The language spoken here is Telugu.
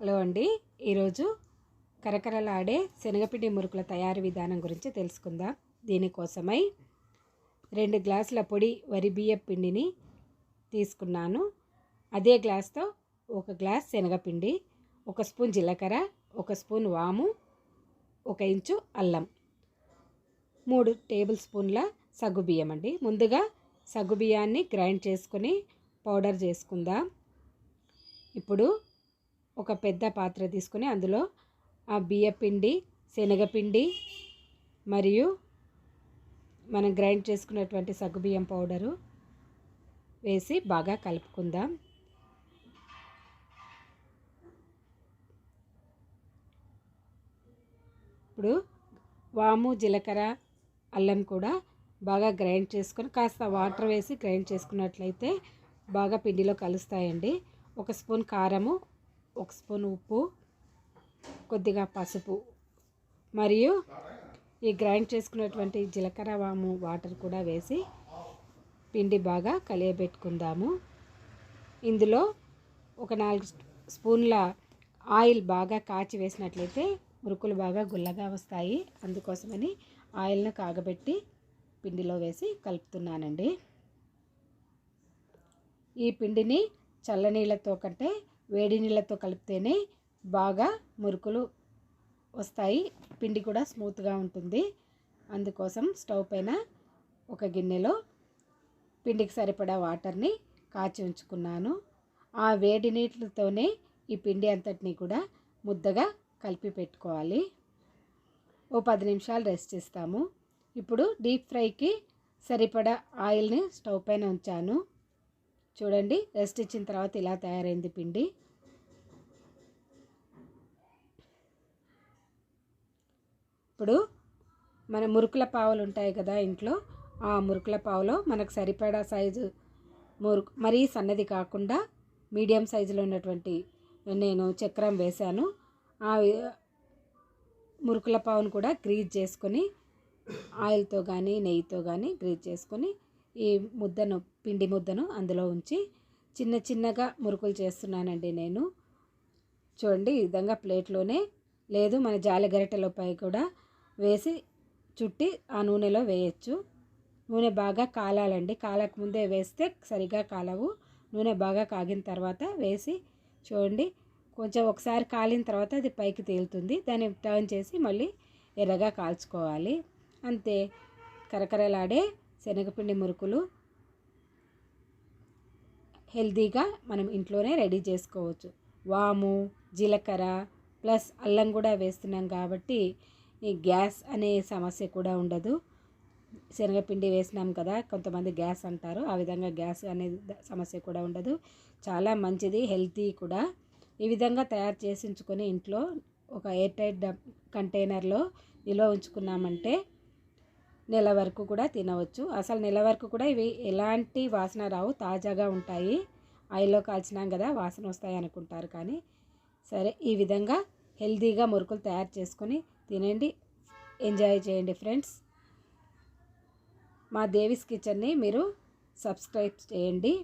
హలో అండి. ఈరోజు కరకరలాడే శనగపిండి మురుకుల తయారీ విధానం గురించి తెలుసుకుందాం. దీనికోసమై రెండు గ్లాసుల పొడి వరి బియ్య పిండిని తీసుకున్నాను. అదే గ్లాస్తో ఒక గ్లాస్ శనగపిండి ఒక స్పూన్ జీలకర్ర ఒక స్పూన్ వాము ఒక ఇంచు అల్లం మూడు టేబుల్ స్పూన్ల సగ్గుబియ్యం అండి. ముందుగా సగ్గుబియ్యాన్ని గ్రైండ్ చేసుకొని పౌడర్ చేసుకుందాం. ఇప్పుడు ఒక పెద్ద పాత్ర తీసుకుని అందులో ఆ బియ్యపిండి శనగపిండి మరియు మనం గ్రైండ్ చేసుకున్నటువంటి సగ్గుబియ్యం పౌడరు వేసి బాగా కలుపుకుందాం. ఇప్పుడు వాము జీలకర్ర అల్లం కూడా బాగా గ్రైండ్ చేసుకొని కాస్త వాటర్ వేసి గ్రైండ్ చేసుకున్నట్లయితే బాగా పిండిలో కలుస్తాయండి. ఒక స్పూన్ కారము ఒక స్పూన్ ఉప్పు కొద్దిగా పసుపు మరియు ఈ గ్రైండ్ చేసుకున్నటువంటి జీలకర్ర వాము వాటర్ కూడా వేసి పిండి బాగా కలియబెట్టుకుందాము. ఇందులో ఒక నాలుగు స్పూన్ల ఆయిల్ బాగా కాచి వేసినట్లయితే మురుకులు బాగా గుల్లగా వస్తాయి. అందుకోసమని ఆయిల్ను కాగబెట్టి పిండిలో వేసి కలుపుతున్నానండి. ఈ పిండిని చల్లనీళ్ళతో కంటే వేడి నీళ్ళతో కలిపితేనే బాగా మురుకులు వస్తాయి. పిండి కూడా స్మూత్గా ఉంటుంది. అందుకోసం స్టవ్ పైన ఒక గిన్నెలో పిండికి సరిపడా వాటర్ని కాచి ఉంచుకున్నాను. ఆ వేడి నీటితోనే ఈ పిండి అంతటినీ కూడా ముద్దగా కలిపి పెట్టుకోవాలి. ఓ పది నిమిషాలు రెస్ట్ ఇస్తాము ఇప్పుడు డీప్ ఫ్రైకి సరిపడా ఆయిల్ని స్టవ్ పైన ఉంచాను. చూడండి రెస్ట్ ఇచ్చిన తర్వాత ఇలా తయారైంది పిండి. ఇప్పుడు మన మురుకుల పావులు ఉంటాయి కదా ఇంట్లో ఆ మురుకుల పావులో మనకు సరిపడా సైజు మురుకు మరీ సన్నది కాకుండా మీడియం సైజులో ఉన్నటువంటి నేను చక్రం వేశాను. ఆ మురుకుల పావును కూడా గ్రీజ్ చేసుకొని ఆయిల్తో కానీ నెయ్యితో కానీ గ్రీజ్ చేసుకొని ఈ ముద్దను పిండి ముద్దను అందులో ఉంచి చిన్న చిన్నగా మురుకులు చేస్తున్నానండి నేను. చూడండి ఈ విధంగా ప్లేట్లోనే లేదు మన జాలి గరిటెలపై కూడా వేసి చుట్టి ఆ నూనెలో వేయచ్చు. నూనె బాగా కాలాలండి. కాలక ముందే వేస్తే సరిగా కాలవు. నూనె బాగా కాగిన తర్వాత వేసి చూడండి కొంచెం ఒకసారి కాలిన తర్వాత అది పైకి తేలుతుంది. దాన్ని టర్న్ చేసి మళ్ళీ ఎర్రగా కాల్చుకోవాలి. అంతే. కరకరలాడే శనగపిండి మురుకులు హెల్తీగా మనం ఇంట్లోనే రెడీ చేసుకోవచ్చు. వాము జీలకర్ర ప్లస్ అల్లం కూడా వేస్తున్నాం కాబట్టి ఈ గ్యాస్ అనే సమస్య కూడా ఉండదు. శనగపిండి వేసినాం కదా కొంతమంది గ్యాస్ అంటారు. ఆ విధంగా గ్యాస్ అనే సమస్య కూడా ఉండదు. చాలా మంచిది హెల్తీ కూడా. ఈ విధంగా తయారు చేసి ఉంచుకొని ఇంట్లో ఒక ఎయిర్ టైట్ కంటైనర్లో నిల్వ ఉంచుకున్నామంటే నెల వరకు కూడా తినవచ్చు. అసలు నెల వరకు కూడా ఇవి ఎలాంటి వాసన రావు తాజాగా ఉంటాయి. ఆయిల్లో కాల్చినాం కదా వాసన వస్తాయి అనుకుంటారు కానీ సరే ఈ విధంగా హెల్తీగా మురుకులు తయారు చేసుకొని తినండి. ఎంజాయ్ చేయండి ఫ్రెండ్స్. మా దేవిస్ కిచెన్ని మీరు సబ్స్క్రైబ్ చేయండి.